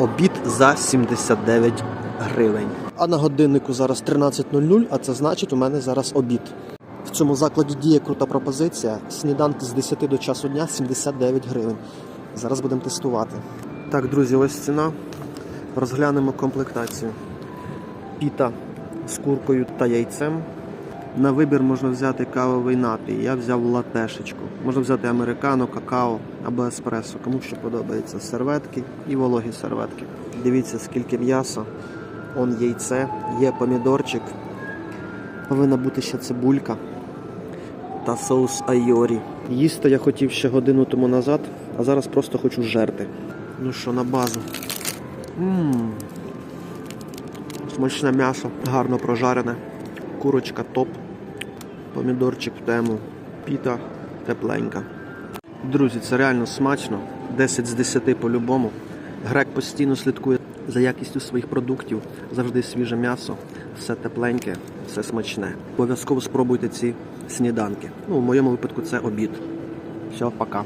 Обід за 79 гривень. А на годиннику зараз 13.00, а це значить у мене зараз обід. В цьому закладі діє крута пропозиція. Сніданки з 10 до часу дня 79 гривень. Зараз будемо тестувати. Так, друзі, ось ціна. Розглянемо комплектацію. Піта з куркою та яйцем. На вибір можна взяти кавовий напій. Я взяв латешечку. Можна взяти американо, какао або еспресо. Кому що подобається. Серветки і вологі серветки. Дивіться, скільки м'яса. Он яйце, є помідорчик. Повинна бути ще цибулька та соус айорі. Їсти я хотів ще годину тому назад, а зараз просто хочу жерти. Ну що, на базу. Ммм. Смачне м'ясо, гарно прожарене. Курочка топ. Помідорчик в тему. Піта тепленька. Друзі, це реально смачно. 10 з 10 по-любому. Грек постійно слідкує за якістю своїх продуктів. Завжди свіже м'ясо, все тепленьке, все смачне. Обов'язково спробуйте ці сніданки. Ну, в моєму випадку це обід. Все, пока.